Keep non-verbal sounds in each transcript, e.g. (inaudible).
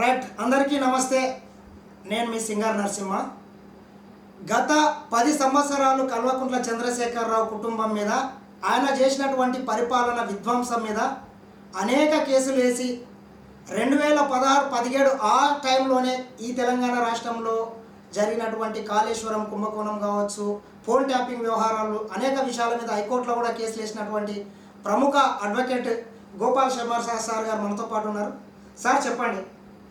Right అందరికీ నమస్తే. నేను మీ సింగార్ నరసింహ. గత పది సంవత్సరాలు కల్వకుంట్ల చంద్రశేఖరరావు కుటుంబం మీద ఆయన చేసినటువంటి పరిపాలన విధ్వంసం మీద అనేక కేసులు వేసి రెండు వేల పదహారు పదిహేడు ఆ టైంలోనే ఈ తెలంగాణ రాష్ట్రంలో జరిగినటువంటి కాళేశ్వరం కుంభకోణం కావచ్చు ఫోన్ ట్యాపింగ్ వ్యవహారాలు అనేక విషయాల మీద హైకోర్టులో కూడా కేసులు వేసినటువంటి ప్రముఖ advocate Gopal Sharma sir sir garu మనతో పాటు ఉన్నారు. సార్ చెప్పండి.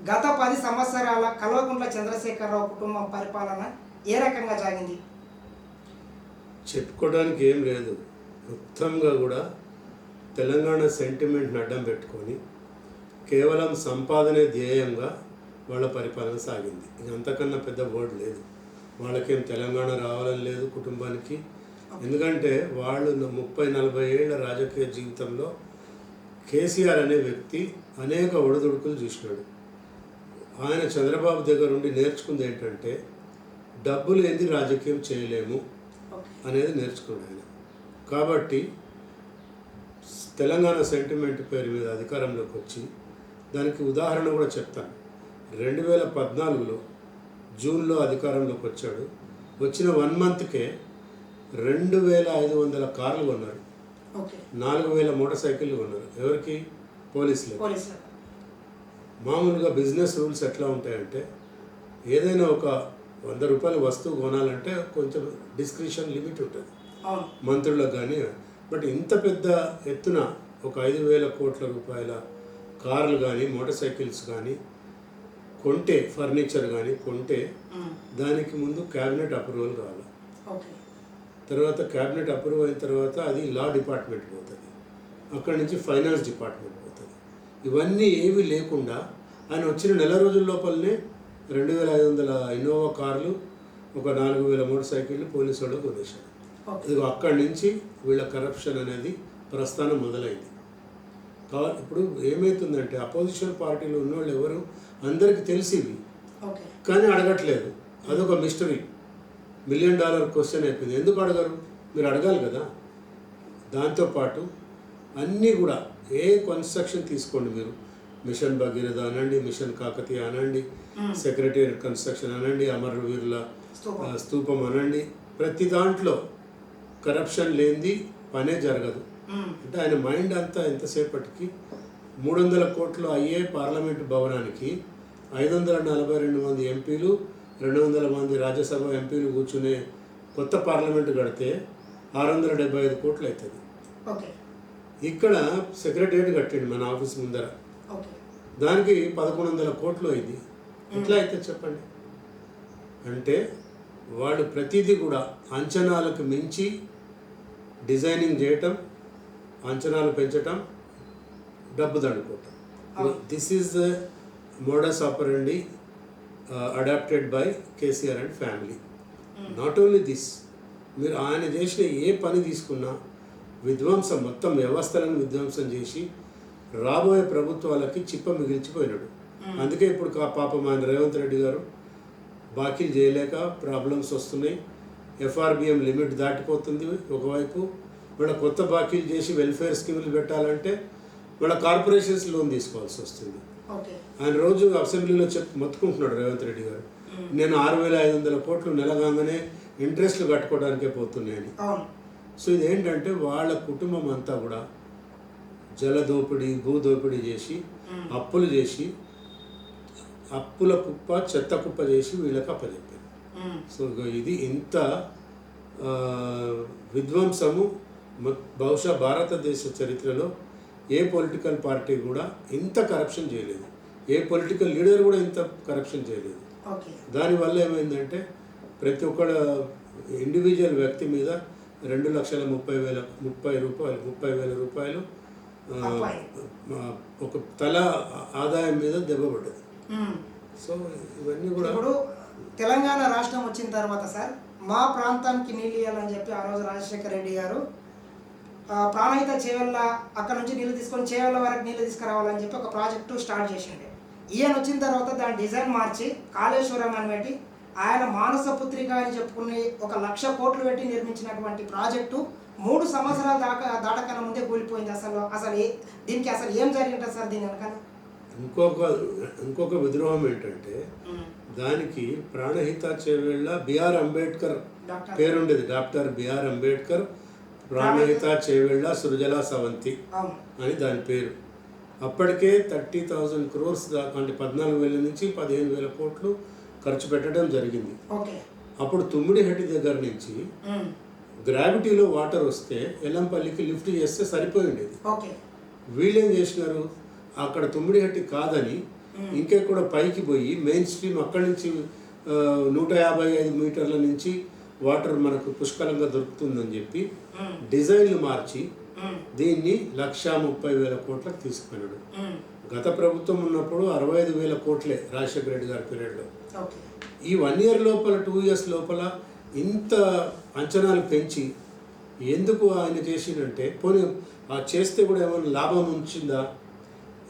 గత పది సంవత్సరాల కల్వకుంట్ల చంద్రశేఖరరావు కుటుంబం పరిపాలన ఏ రకంగా సాగింది చెప్పుకోవడానికి ఏం లేదు. మొత్తంగా కూడా తెలంగాణ సెంటిమెంట్ని అడ్డం పెట్టుకొని కేవలం సంపాదనే ధ్యేయంగా వాళ్ళ పరిపాలన సాగింది. ఇది అంతకన్నా పెద్ద వర్డ్ లేదు. వాళ్ళకేం తెలంగాణ రావాలని లేదు కుటుంబానికి. ఎందుకంటే వాళ్ళు ముప్పై నలభై ఏళ్ళ రాజకీయ జీవితంలో కేసీఆర్ అనే వ్యక్తి అనేక ఒడిదుడుకులు చూసినాడు. ఆయన చంద్రబాబు దగ్గర నుండి నేర్చుకుంది ఏంటంటే డబ్బులు ఏంది రాజకీయం చేయలేము అనేది నేర్చుకున్నాడు ఆయన. కాబట్టి తెలంగాణ సెంటిమెంట్ పేరు మీద అధికారంలోకి వచ్చి దానికి ఉదాహరణ కూడా చెప్తాను. రెండు వేల పద్నాలుగులో జూన్లో అధికారంలోకి వచ్చాడు. వచ్చిన వన్ మంత్కే రెండు వేల ఐదు వందల కార్లు కొన్నారు. నాలుగు వేల మోటార్ సైకిళ్ళు కొన్నారు. ఎవరికి? పోలీసులు మామూలుగా బిజినెస్ రూల్స్ ఎట్లా ఉంటాయంటే ఏదైనా ఒక వంద రూపాయల వస్తువు కొనాలంటే కొంచెం డిస్క్రిప్షన్ లిమిట్ ఉంటుంది. మంత్రులకు కానీ బట్ ఇంత పెద్ద ఎత్తున ఒక ఐదు వేల కోట్ల రూపాయల కార్లు కానీ మోటార్ సైకిల్స్ కానీ కొంటే ఫర్నిచర్ కానీ కొంటే దానికి ముందు క్యాబినెట్ అప్రూవల్ కావాలి. తర్వాత క్యాబినెట్ అప్రూవ్ అయిన తర్వాత అది లా డిపార్ట్మెంట్ పోతుంది. అక్కడి నుంచి ఫైనాన్స్ డిపార్ట్మెంట్ పోతుంది. ఇవన్నీ ఏవి లేకుండా ఆయన వచ్చిన నెల రోజుల లోపలనే రెండు వేల ఐదు వందల ఇన్నోవా కార్లు ఒక నాలుగు వేల మోటార్ సైకిళ్ళు పోలీసు వాళ్ళు కొనేశాడు. ఓకే. ఇదిగో అక్కడి నుంచి వీళ్ళ కరప్షన్ అనేది ప్రస్థానం మొదలైంది. కా- ఇప్పుడు ఏమవుతుందంటే అపోజిషన్ పార్టీలో ఉన్నవాళ్ళు ఎవరు? అందరికీ తెలిసివి. కానీ అడగట్లేదు. అదొక మిస్టరీ మిలియన్ డాలర్ క్వశ్చన్ అయిపోయింది. ఎందుకు అడగరు? మీరు అడగాలి కదా. దాంతోపాటు అన్నీ కూడా ఏ కన్స్ట్రక్షన్ తీసుకోండి మీరు. మిషన్ భగీరథ అనండి మిషన్ కాకతీయ అనండి సెక్రటేరియట్ కన్స్ట్రక్షన్ అనండి అమరవీరుల స్తూపం. అనండి. ప్రతి దాంట్లో కరప్షన్ లేనిది పనే జరగదు. అంటే ఆయన మైండ్ అంతా ఎంతసేపటికి? మూడు వందల కోట్లు అయ్యే పార్లమెంటు భవనానికి ఐదు వందల నలభై రెండు మంది ఎంపీలు రెండు వందల మంది రాజ్యసభ ఎంపీలు కూర్చునే కొత్త పార్లమెంటు కడితే ఆరు వందల డెబ్బై ఐదు కోట్లు అవుతుంది. ఓకే. ఇక్కడ సెక్రటరియట్ కట్టిండు మన ఆఫీస్ ముందర. దానికి పదకొండు వందల కోట్లు అయింది ఎట్లా అయితే చెప్పండి? అంటే వాళ్ళు ప్రతిదీ కూడా అంచనాలకు మించి డిజైనింగ్ చేయటం అంచనాలు పెంచటం డబ్బు దండుకోవటం. This is the modus operandi adopted by KCR and family not only this మీరు ఆయన చేసిన ఏ పని తీసుకున్నా విధ్వంసం మొత్తం వ్యవస్థలను విధ్వంసం చేసి రాబోయే ప్రభుత్వాలకి చిప్ప మిగిల్చిపోయినాడు. అందుకే ఇప్పుడు కా పాపం ఆయన రేవంత్ రెడ్డి గారు బాకీలు చేయలేక ప్రాబ్లమ్స్ వస్తున్నాయి. ఎఫ్ఆర్బిఎం లిమిట్ దాటిపోతుంది ఒకవైపు. వీళ్ళ కొత్త బాకీలు చేసి వెల్ఫేర్ స్కీములు పెట్టాలంటే వీళ్ళ కార్పొరేషన్స్ లోన్ తీసుకోవాల్సి వస్తుంది. ఆయన రోజు అసెంబ్లీలో చెప్ మొత్తుకుంటున్నాడు రేవంత్ రెడ్డి గారు. నేను ఆరు వేల ఐదు వందల కోట్లు నెలగానే ఇంట్రెస్ట్లు కట్టుకోవడానికే పోతున్నాయని. సో ఇదేంటంటే వాళ్ళ కుటుంబం అంతా కూడా జల దోపిడీ భూ దోపిడీ చేసి అప్పులు చేసి అప్పుల కుప్ప చెత్త కుప్ప చేసి వీళ్ళకి అప్పచెప్పారు. సో ఇది ఇంత విధ్వంసము బహుశా భారతదేశ చరిత్రలో ఏ పొలిటికల్ పార్టీ కూడా ఇంత కరప్షన్ చేయలేదు. ఏ పొలిటికల్ లీడర్ కూడా ఇంత కరప్షన్ చేయలేదు. దానివల్ల ఏమైందంటే ప్రతి ఒక్క ఇండివిజువల్ వ్యక్తి మీద రెండు లక్షల ముప్పై వేల ముప్పై రూపాయలు ముప్పై వేల రూపాయలు ఒక తల ఆదాయం మీద దెబ్బపడ్డది. సో ఇవన్నీ కూడా ఇప్పుడు తెలంగాణ రాష్ట్రం వచ్చిన తర్వాత సార్ మా ప్రాంతానికి నీళ్ళు ఇవ్వాలని చెప్పి ఆ రోజు రాజశేఖర రెడ్డి గారు ప్రాణహిత చేవల్ల అక్కడ నుంచి నీళ్ళు తీసుకొని చేవల్ల వరకు నీళ్ళు తీసుకురావాలని చెప్పి ఒక ప్రాజెక్టు స్టార్ట్ చేసిండే. ఈయన వచ్చిన తర్వాత దాని డిజైన్ మార్చి కాళేశ్వరం అని పెట్టి ఆయన మానస పుత్రిక అని చెప్పుకుని ఒక లక్ష కోట్లు పెట్టి నిర్మించినటువంటి ప్రాజెక్టు మూడు సంవత్సరాల దాకా దాటకన్నా ముందే కూలిపోయింది. అసలు అసలు దీనికి అసలు ఏం జరిగింటుంది సార్ దీని వెనకాల? ఇంకొక ఇంకొక విద్రోహం ఏంటంటే. దానికి ప్రాణహిత చేవేళ్ళ బిఆర్ అంబేద్కర్ పేరుండేది. డాక్టర్ బిఆర్ అంబేద్కర్ ప్రాణహిత చేవేళ్ళ సృజల సవంతి అని దాని పేరు. అప్పటికే థర్టీ థౌజండ్ క్రోర్స్ దాకా అంటే పద్నాలుగు వేల నుంచి పదిహేను వేల కోట్లు ఖర్చు పెట్టడం జరిగింది అప్పుడు తుమ్మిడిహట్టి దగ్గర నుంచి. గ్రావిటీలో వాటర్ వస్తే ఎల్లంపల్లికి లిఫ్ట్ చేస్తే సరిపోయి ఉండేది ఓకే వీళ్ళేం చేసినారు అక్కడ తుమ్మిడిహట్టి కాదని ఇంకెక్కడ పైకి పోయి మెయిన్ స్ట్రీమ్ అక్కడి నుంచి నూట యాభై ఐదు మీటర్ల నుంచి వాటర్ మనకు పుష్కలంగా దొరుకుతుందని చెప్పి. డిజైన్లు మార్చి. దీన్ని లక్షా ముప్పై వేల కోట్లకు తీసుకున్నాడు. గత ప్రభుత్వం ఉన్నప్పుడు అరవై ఐదు వేల కోట్లే రాజశేఖర రెడ్డి గారి పీరియడ్లో ఈ వన్ ఇయర్ లోపల టూ ఇయర్స్ లోపల ఇంత అంచనాలు పెంచి ఎందుకు ఆయన చేసిండంటే పోనీ ఆ చేస్తే కూడా ఏమైనా లాభం ఉంచిందా?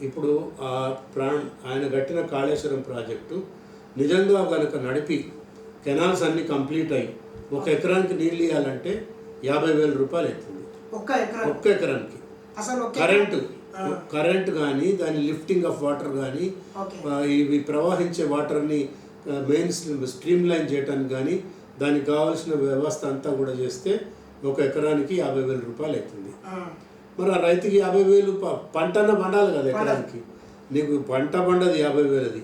ఇప్పుడు ఆ ప్రాణ్ ఆయన కట్టిన కాళేశ్వరం ప్రాజెక్టు నిజంగా కనుక నడిపి కెనాల్స్ అన్నీ కంప్లీట్ అయ్యి ఒక ఎకరానికి నీళ్ళు ఇవ్వాలంటే యాభై వేల రూపాయలు అవుతుంది. ఒక్క ఒక్క ఎకరానికి. అసలు కరెంటు. కరెంట్ కానీ దాని లిఫ్టింగ్ ఆఫ్ వాటర్ కానీ ఇవి ప్రవహించే వాటర్ని మెయిన్ స్ట్రీమ్ లైన్ చేయడానికి కానీ దానికి కావాల్సిన వ్యవస్థ అంతా కూడా చేస్తే ఒక ఎకరానికి యాభై వేల రూపాయలు అవుతుంది. మరి ఆ రైతుకి యాభై వేలు పంటన పండాలి కదా ఎకరానికి. నీకు పంట పండది యాభై వేలది.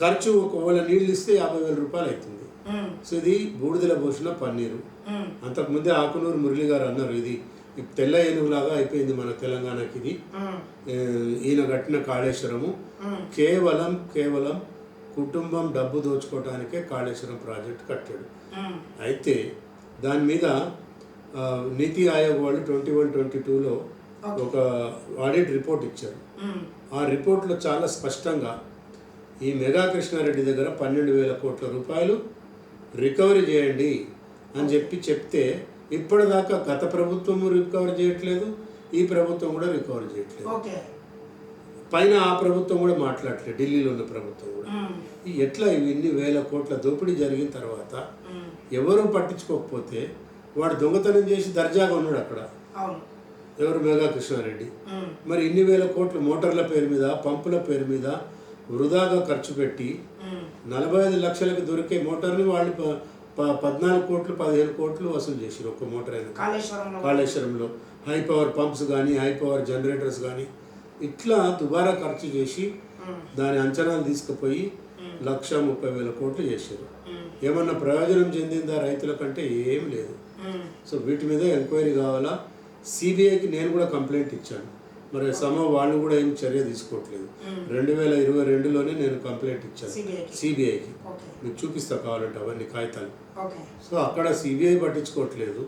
ఖర్చు ఒకవేళ నీళ్ళు ఇస్తే యాభై వేల రూపాయలు అవుతుంది. సో ఇది బూడిదల పోసిన పన్నీరు. అంతకుముందే ఆకునూరు మురళి గారు అన్నారు ఇది. తెల్ల ఏనుగులాగా అయిపోయింది మన తెలంగాణకి ఇది. ఈయన కట్టిన కాళేశ్వరము. కేవలం కేవలం కుటుంబం డబ్బు దోచుకోవడానికే కాళేశ్వరం ప్రాజెక్ట్ కట్టాడు. అయితే దాని మీద నీతి ఆయోగ్ వాళ్ళు ట్వంటీ వన్ ట్వంటీ టూలో ఒక ఆడిట్ రిపోర్ట్ ఇచ్చారు. ఆ రిపోర్ట్లో చాలా స్పష్టంగా ఈ మెగా కృష్ణారెడ్డి దగ్గర పన్నెండు వేల కోట్ల రూపాయలు రికవరీ చేయండి అని చెప్పి చెప్తే ఇప్పటిదాకా గత ప్రభుత్వము రికవర్ చేయట్లేదు ఈ ప్రభుత్వం కూడా రికవర్ చేయట్లేదు. పైన ఆ ప్రభుత్వం కూడా మాట్లాడట్లేదు ఢిల్లీలో ఉన్న ప్రభుత్వం కూడా. ఎట్లా ఇవి ఇన్ని వేల కోట్ల దోపిడీ జరిగిన తర్వాత. ఎవరు పట్టించుకోకపోతే వాడు దొంగతనం చేసి దర్జాగా ఉన్నాడు అక్కడ. ఎవరు? మెగా కృష్ణారెడ్డి. మరి ఇన్ని వేల కోట్లు మోటార్ల పేరు మీద పంపుల పేరు మీద వృధాగా ఖర్చు పెట్టి. నలభై ఐదు లక్షలకు దొరికే మోటార్ని వాళ్ళు పద్నాలుగు కోట్లు పదిహేను కోట్లు వసూలు చేసారు ఒక్క మోటార్ అయినా. కాళేశ్వరంలో. హై పవర్ పంప్స్ కానీ హై పవర్ జనరేటర్స్ కానీ ఇట్లా దుబారా ఖర్చు చేసి. దాని అంచనాలు తీసుకుపోయి లక్ష ముప్పై వేల కోట్లు చేశారు. ఏమన్నా ప్రయోజనం చెందిందా రైతుల కంటే ఏం లేదు. సో వీటి మీద ఎంక్వైరీ కావాలా సిబిఐకి నేను కూడా కంప్లైంట్ ఇచ్చాను మరి సమ వాళ్ళు కూడా ఏం చర్య తీసుకోవట్లేదు. రెండు వేల ఇరవై రెండులోనే నేను కంప్లైంట్ ఇచ్చాను. సిబిఐకి మీకు చూపిస్తా కావాలంటే అవన్నీ కాగితాలు. సో అక్కడ సిబిఐ పట్టించుకోవట్లేదు.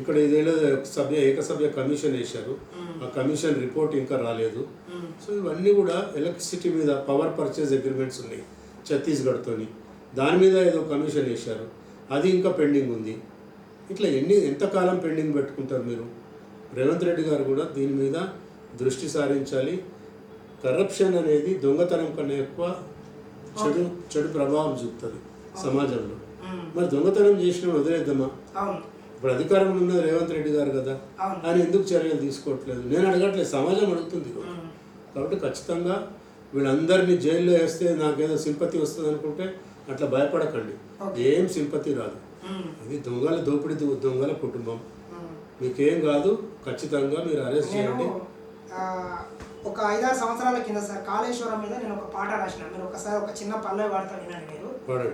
ఇక్కడ ఇదేదో సభ్య ఏకసభ్య కమిషన్ వేశారు. ఆ కమిషన్ రిపోర్ట్ ఇంకా రాలేదు. సో ఇవన్నీ కూడా ఎలక్ట్రిసిటీ మీద పవర్ పర్చేజ్ అగ్రిమెంట్స్ ఉన్నాయి ఛత్తీస్గఢ్తోని. దాని మీద ఏదో కమిషన్ వేశారు. అది ఇంకా పెండింగ్ ఉంది. ఇట్లా ఎన్ని ఎంతకాలం పెండింగ్ పెట్టుకుంటారు మీరు? రేవంత్ రెడ్డి గారు కూడా దీని మీద దృష్టి సారించాలి. కరప్షన్ అనేది దొంగతనం కన్నా ఎక్కువ చెడు చెడు ప్రభావం చూపుతుంది సమాజంలో. మరి దొంగతనం చేసిన వదిలేద్దామా? ఇప్పుడు అధికారంలో ఉన్నది రేవంత్ రెడ్డి గారు కదా. ఆయన ఎందుకు చర్యలు తీసుకోవట్లేదు? నేను అడగట్లేదు సమాజం అడుగుతుంది. కాబట్టి ఖచ్చితంగా వీళ్ళందరినీ జైల్లో వేస్తే నాకేదో సింపతి వస్తుంది అనుకుంటే అట్లా భయపడకండి. ఏం సింపతి రాదు. ఇది దొంగల దోపిడీ దొంగల కుటుంబం. మీకేం కాదు ఖచ్చితంగా మీరు అరెస్ట్ చేయండి. ఒక ఐదారు సంవత్సరాల కింద సార్ కాళేశ్వరం మీద నేను ఒక పాట రాసిన. మీరు ఒకసారి ఒక చిన్న పల్లె వార్త వినండి మీరు.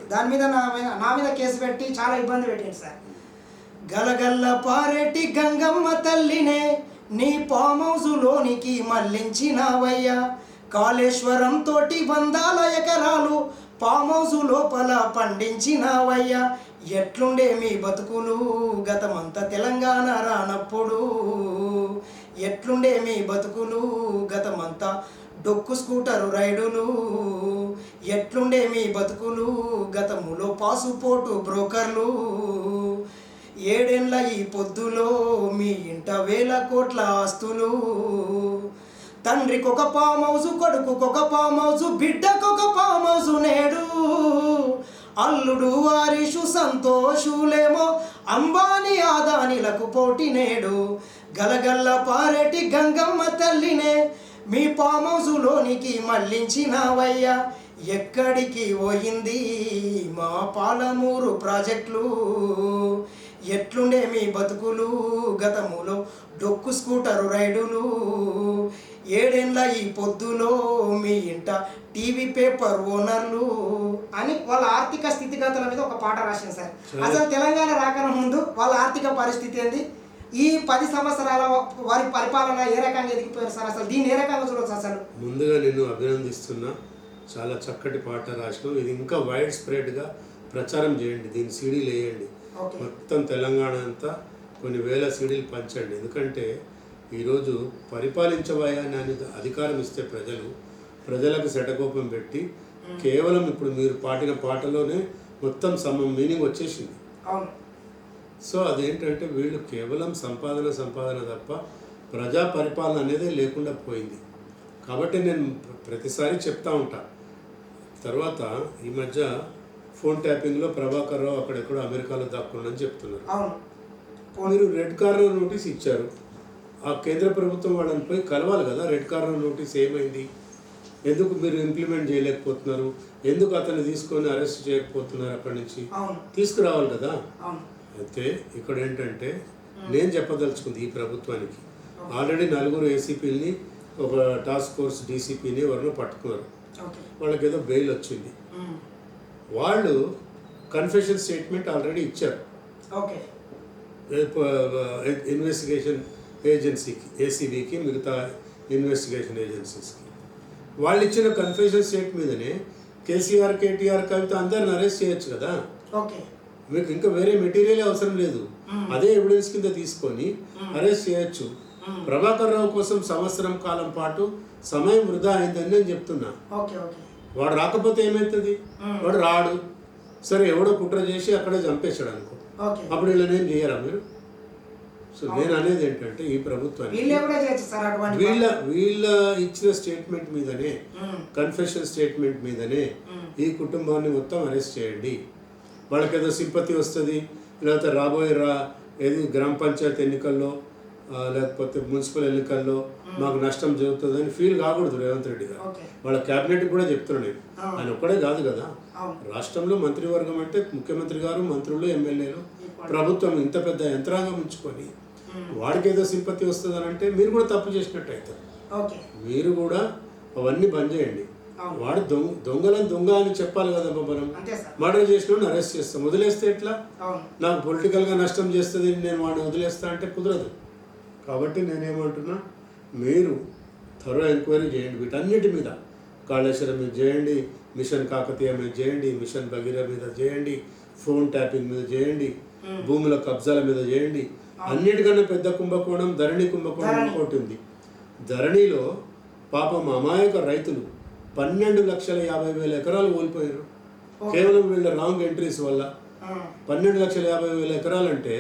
దాని మీద నా మీద నా మీద కేసు పెట్టి చాలా ఇబ్బంది పెట్టింది సార్. గలగల్ల పారేటి గంగమ్మ తల్లినే నీ ఫామ్ హౌసులోనికి మళ్ళించినావయ్యా. కాళేశ్వరం తోటి వందల ఎకరాలు హౌస్ లోపల పండించినావయ్యా. ఎట్లుండే మీ బతుకులు గతమంతా తెలంగాణ రానప్పుడు? ఎట్లుండే మీ బతుకులు గతమంతా? డొక్కు స్కూటరు రైడులు ఎట్లుండే మీ బతుకులు గతములో? పాసుపోటు బ్రోకర్లు ఏడేండ్ల ఈ పొద్దులో? మీ ఇంట వేల కోట్ల ఆస్తులు. తండ్రికి ఒక కొడుకుకొక పామౌజు బిడ్డకు బిడ్డకొక పామౌజు నేడు. అల్లుడు వారిషు సంతోషులేమో అంబానీ ఆదానిలకు పోటీ నేడు. గలగల్ల పారెటి గంగమ్మ తల్లినే మీ ఫామ్ హౌసులోనికి మళ్ళించినవయ్యా ఎక్కడికి పోయింది మా పాలమూరు ప్రాజెక్టులు? ఎట్లుండే మీ బతుకులు గతములో? డొక్కు స్కూటరు రైడులు? ఏడేండ్ల ఈ పొద్దులో మీ ఇంట టీవీ పేపర్ ఓనర్లు? అని వాళ్ళ ఆర్థిక స్థితిగతుల మీద ఒక పాట రాసింది సార్. అసలు తెలంగాణ రాకన ముందు వాళ్ళ ఆర్థిక పరిస్థితి ఏంది? ఈ పది సంవత్సరాల వారి పరిపాలన ఏ రకంగా ఎదిగిపోయారు సార్ అసలు? దీన్ని ఏ రకంగా చూడవచ్చు అసలు? ముందుగా నిన్ను అభినందిస్తున్నా. చాలా చక్కటి పాట రాసినావు. ఇది ఇంకా వైడ్ స్ప్రెడ్గా ప్రచారం చేయండి. దీని సీడీలు వేయండి. మొత్తం తెలంగాణ అంతా కొన్ని వేల సీడీలు పంచండి. ఎందుకంటే ఈరోజు పరిపాలించబోయా అని అధికారం ఇస్తే ప్రజలు ప్రజలకు శటకోపం పెట్టి కేవలం ఇప్పుడు మీరు పాడిన పాటలోనే మొత్తం సమ మీనింగ్ వచ్చేసింది. సో అదేంటంటే వీళ్ళు కేవలం సంపాదన సంపాదన తప్ప ప్రజా పరిపాలన అనేది లేకుండా పోయింది. కాబట్టి నేను ప్ర- ప్రతిసారి చెప్తా ఉంటా. తర్వాత ఈ మధ్య ఫోన్ ట్యాపింగ్లో ప్రభాకర్ రావు అక్కడెక్కడో అమెరికాలో దాక్కున్నాడని చెప్తున్నారు. మీరు రెడ్ కార్నర్ నోటీస్ ఇచ్చారు. ఆ కేంద్ర ప్రభుత్వం వాళ్ళని పోయి కలవాలి కదా రెడ్ కార్నర్ నోటీస్ ఏమైంది? ఎందుకు మీరు ఇంప్లిమెంట్ చేయలేకపోతున్నారు? ఎందుకు అతన్ని తీసుకొని అరెస్ట్ చేయకపోతున్నారు అక్కడి నుంచి? తీసుకురావాలి కదా. అయితే ఇక్కడ ఏంటంటే నేను చెప్పదలుచుకుంది ఈ ప్రభుత్వానికి. ఆల్రెడీ నలుగురు ఏసీపీని ఒక టాస్క్ ఫోర్స్ డీసీపీని ఎవరినో పట్టుకున్నారు. వాళ్ళకి ఏదో బెయిల్ వచ్చింది. వాళ్ళు కన్ఫెషన్ స్టేట్మెంట్ ఆల్రెడీ ఇచ్చారు. ఓకే. ఇన్వెస్టిగేషన్ ఏజెన్సీకి ఏసీబీకి మిగతా ఇన్వెస్టిగేషన్ ఏజెన్సీస్కి. వాళ్ళు ఇచ్చిన కన్ఫెషన్ స్టేట్ మీదనే కేసీఆర్ కేటీఆర్ కవిత అందరిని అరెస్ట్ చేయొచ్చు కదా. ఓకే. మీకు ఇంకా వేరే మెటీరియల్ అవసరం లేదు. అదే ఎవిడెన్స్ కింద తీసుకొని అరెస్ట్ చేయొచ్చు. ప్రభాకర్ రావు కోసం సంవత్సరం కాలం పాటు సమయం వృధా అయిందని నేను చెప్తున్నా. వాడు రాకపోతే ఏమవుతుంది వాడు రాడు. సరే ఎవడో కుట్ర చేసి అక్కడే చంపేశాడు అనుకో. అప్పుడు వీళ్ళని ఏం చేయరా మీరు? సో నేను అనేది ఏంటంటే ఈ ప్రభుత్వానికి వీళ్ళే వీళ్ళ ఇచ్చిన స్టేట్మెంట్ మీదనే. కన్ఫెషన్ స్టేట్మెంట్ మీదనే. ఈ కుటుంబాన్ని మొత్తం అరెస్ట్ చేయండి. వాళ్ళకి ఏదో సింపతి వస్తుంది లేకపోతే రాబోయే రా ఏది గ్రామ పంచాయతీ ఎన్నికల్లో లేకపోతే మున్సిపల్ ఎన్నికల్లో మాకు నష్టం జరుగుతుందని ఫీల్ కాకూడదు రేవంత్ రెడ్డి గారు. వాళ్ళ క్యాబినెట్ కూడా చెప్తున్నాను నేను. ఆయన ఒక్కడే కాదు కదా. రాష్ట్రంలో మంత్రివర్గం అంటే ముఖ్యమంత్రి గారు మంత్రులు ఎమ్మెల్యేలు ప్రభుత్వం ఇంత పెద్ద యంత్రాంగం ఉంచుకొని వాడికి ఏదో సింపతి వస్తుందని అంటే మీరు కూడా తప్పు చేసినట్టు అవుతారు. మీరు కూడా అవన్నీ బంద్ చేయండి. వాడు దొంగ దొంగలని దొంగ అని చెప్పాలి కదా మనం. మర్డర్ చేసిన అరెస్ట్ చేస్తాం. వదిలేస్తే ఎట్లా? నాకు పొలిటికల్గా నష్టం చేస్తుంది నేను వాడిని వదిలేస్తా అంటే కుదరదు. కాబట్టి నేనేమంటున్నా మీరు త్వరగా ఎంక్వైరీ చేయండి. వీటన్నిటి మీద కాళేశ్వరం మీద చేయండి మిషన్ కాకతీయ మీద చేయండి మిషన్ భగీరథ మీద చేయండి ఫోన్ ట్యాపింగ్ మీద చేయండి భూముల కబ్జాల మీద చేయండి. అన్నిటికన్నా పెద్ద కుంభకోణం ధరణి కుంభకోణం. ఇంకోటి ఉంది. ధరణిలో పాపం అమాయక రైతులు పన్నెండు లక్షల యాభై వేల ఎకరాలు కోల్పోయారు కేవలం వీళ్ళ రాంగ్ ఎంట్రీస్ వల్ల. పన్నెండు లక్షల యాభై వేల ఎకరాలంటే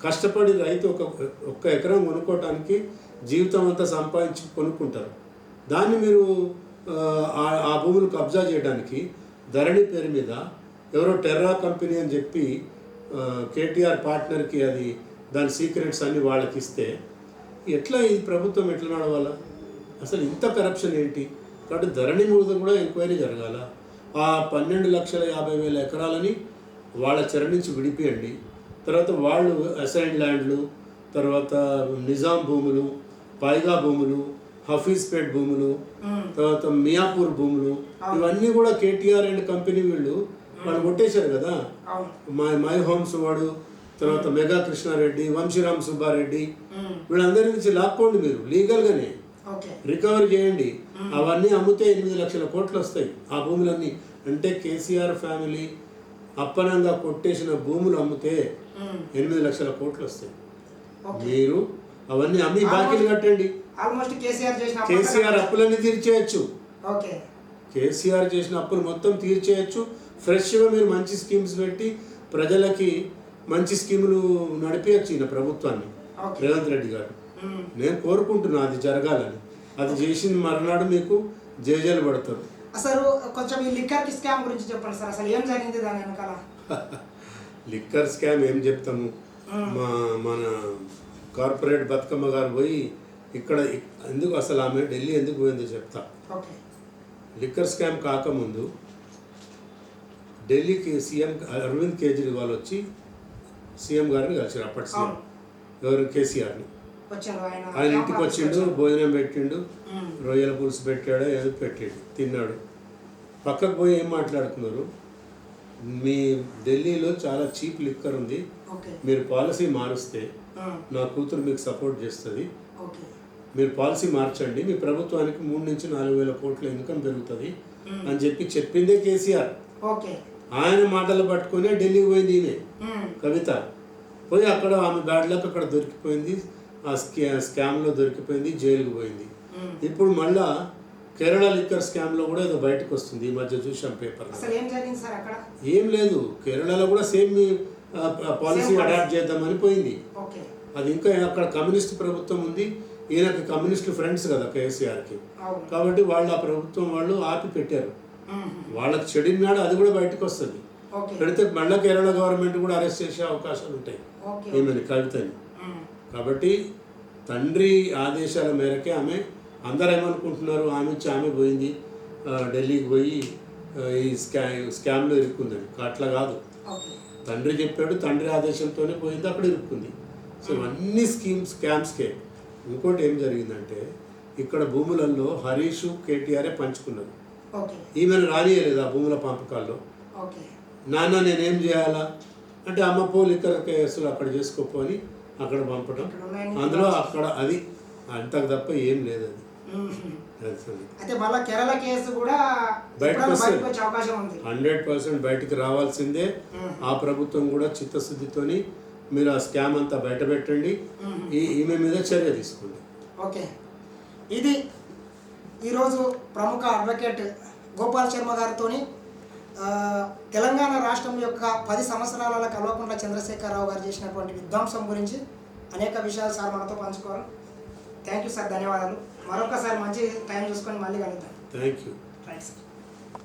కష్టపడి రైతు ఒక ఒక్క ఎకరం కొనుక్కోవటానికి జీవితం అంతా సంపాదించి కొనుక్కుంటారు. దాన్ని మీరు ఆ, భూములు కబ్జా చేయడానికి ధరణి పేరు మీద ఎవరో టెర్రా కంపెనీ అని చెప్పి కేటీఆర్ పార్ట్నర్కి అది దాని సీక్రెట్స్ అన్ని వాళ్ళకి ఇస్తే ఎట్లా ఈ ప్రభుత్వం ఎట్లా నడవాలా? అసలు ఇంత కరప్షన్ ఏంటి? కాబట్టి ధరణి మీద కూడా ఎంక్వైరీ జరగాల. ఆ పన్నెండు లక్షల యాభై వేల ఎకరాలని వాళ్ళ చెర నుంచి విడిపియండి. తర్వాత వాళ్ళు అసైన్ ల్యాండ్లు తర్వాత నిజాం భూములు పైగా భూములు హఫీజ్పేట్ భూములు తర్వాత మియాపూర్ భూములు ఇవన్నీ కూడా కేటీఆర్ అండ్ కంపెనీ వీళ్ళు వాళ్ళు కొట్టేశారు కదా. మై మై హోమ్స్ వాడు తర్వాత మెగా కృష్ణారెడ్డి వంశీరామ్ సుబ్బారెడ్డి. వీళ్ళందరి నుంచి లాక్కోండి మీరు లీగల్గానే. రికవరీ చేయండి. అవన్నీ అమ్మితే ఎనిమిది లక్షల కోట్లు వస్తాయి. ఆ భూములన్నీ అంటే కేసీఆర్ ఫ్యామిలీ అప్పనంగా కొట్టేసిన భూములు అమ్మితే ఉమ్. ఎనిమిది లక్షల కోట్లు వస్తాయి. మీరు అవన్నీ అమ్మి బాకీలు కట్టండి. కేసీఆర్ అప్పులన్నీ తీర్చేయచ్చు. కేసీఆర్ చేసిన అప్పులు మొత్తం తీర్చేయచ్చు. ఫ్రెష్గా మీరు మంచి స్కీమ్స్ పెట్టి ప్రజలకి మంచి స్కీములు నడిపించచ్చు ఈయన ప్రభుత్వాన్ని. రేవంత్ రెడ్డి గారు. నేను కోరుకుంటున్నా అది జరగాలని. అది చేసిన మరునాడు మీకు జేజేలు పడతారు. అసలు కొంచెం ఈ లిక్కర్ స్కామ్ గురించి చెప్పండి సార్. అసలు ఏం జరిగింది దాని వెనకాల? (laughs) లిక్కర్ స్కామ్ ఏం చెప్తాము? మా మన కార్పొరేట్ బతుకమ్మ గారు పోయి ఇక్కడ ఇక్- ఎందుకు అసలు ఆమె ఢిల్లీ ఎందుకు పోయిందో చెప్తా. లిక్కర్ స్కామ్ కాకముందు ఢిల్లీకి సీఎం అరవింద్ కేజ్రీవాల్ వచ్చి సీఎం గారిని కలిసారు అప్పటి సీఎం. ఎవరు? కేసీఆర్ని. ఆయన. ఇంటికి వచ్చిండు భోజనం పెట్టిండు రొయ్యల పులుసు పెట్టాడు ఏదో పెట్టాడు తిన్నాడు. పక్కకు పోయి ఏం మాట్లాడుతున్నారు? మీ ఢిల్లీలో చాలా చీప్ లిక్కర్ ఉంది. మీరు పాలసీ మారుస్తే నా కూతురు మీకు సపోర్ట్ చేస్తుంది. మీరు పాలసీ మార్చండి. మీ ప్రభుత్వానికి మూడు నుంచి నాలుగు వేల కోట్ల ఇన్కమ్ పెరుగుతుంది అని చెప్పి చెప్పిందే కేసీఆర్. ఆయన మాటలు పట్టుకునే ఢిల్లీకి పోయింది ఈమె కవిత పోయి అక్కడ ఆమె బ్యాడ్ లక్ అక్కడ దొరికిపోయింది. ఆ స్కా స్కామ్లో దొరికిపోయింది జైలుకు పోయింది. ఇప్పుడు మళ్ళా కేరళ లిక్కర్ స్కామ్లో కూడా ఏదో బయటకు వస్తుంది ఈ మధ్య చూసాం పేపర్ ఏం లేదు. కేరళలో కూడా సేమ్ పాలసీ అడాప్ట్ చేద్దామని పోయింది. అది ఇంకా అక్కడ కమ్యూనిస్ట్ ప్రభుత్వం ఉంది. ఈయనకి కమ్యూనిస్ట్ ఫ్రెండ్స్ కదా కేసీఆర్కి. కాబట్టి వాళ్ళు ఆ ప్రభుత్వం వాళ్ళు ఆపి పెట్టారు వాళ్ళకి చెడినాడు అది కూడా బయటకు వస్తుంది. పెడితే మళ్ళీ కేరళ గవర్నమెంట్ కూడా అరెస్ట్ చేసే అవకాశాలు ఉంటాయి ఈమెని కవితని. కాబట్టి తండ్రి ఆదేశాల మేరకే ఆమె అందరు ఏమనుకుంటున్నారు ఆమె ఇచ్చి ఆమె పోయింది. ఢిల్లీకి పోయి ఈ స్కా స్కామ్లో ఇరుక్కుందని అట్లా కాదు. తండ్రి చెప్పాడు తండ్రి ఆదేశంతోనే పోయింది అక్కడ ఇరుక్కుంది. సో అన్ని స్కీమ్స్ స్కామ్స్కే ఇంకోటి ఏం జరిగిందంటే ఇక్కడ భూములలో హరీష్ కేటీఆరే పంచుకున్నారు. ఈమెను రానియలేదు ఆ భూముల పంపకాల్లో. నాన్న నేనేం చేయాలా? అంటే అమ్మ పో లిక్కర్ కేసులు అక్కడ చేసుకోపో అని అక్కడ పంపడం అందులో అక్కడ అది అంతకు తప్ప ఏం లేదు అది. అయితే మళ్ళా కేరళ కేసు కూడా అవకాశం ఉంది. హండ్రెడ్ పర్సెంట్ బయటికి రావాల్సిందే. ఆ ప్రభుత్వం కూడా చిత్తశుద్ధితోని మీరు ఆ స్కామ్ అంతా బయట పెట్టండి. ఈ ఈమె మీద చర్య తీసుకోండి. ఓకే. ఇది ఈరోజు ప్రముఖ అడ్వకేట్ గోపాల్ శర్మ గారితో తెలంగాణ రాష్ట్రం యొక్క పది సంవత్సరాల కల్వకుంట్ల చంద్రశేఖరరావు గారు చేసినటువంటి విధ్వంసం గురించి అనేక విషయాలు సార్ మనతో పంచుకోవాలి. థ్యాంక్ యూ సార్ ధన్యవాదాలు. మరొకసారి మంచి టైం చూసుకొని మళ్ళీ కలుద్దాం. Thank you right sir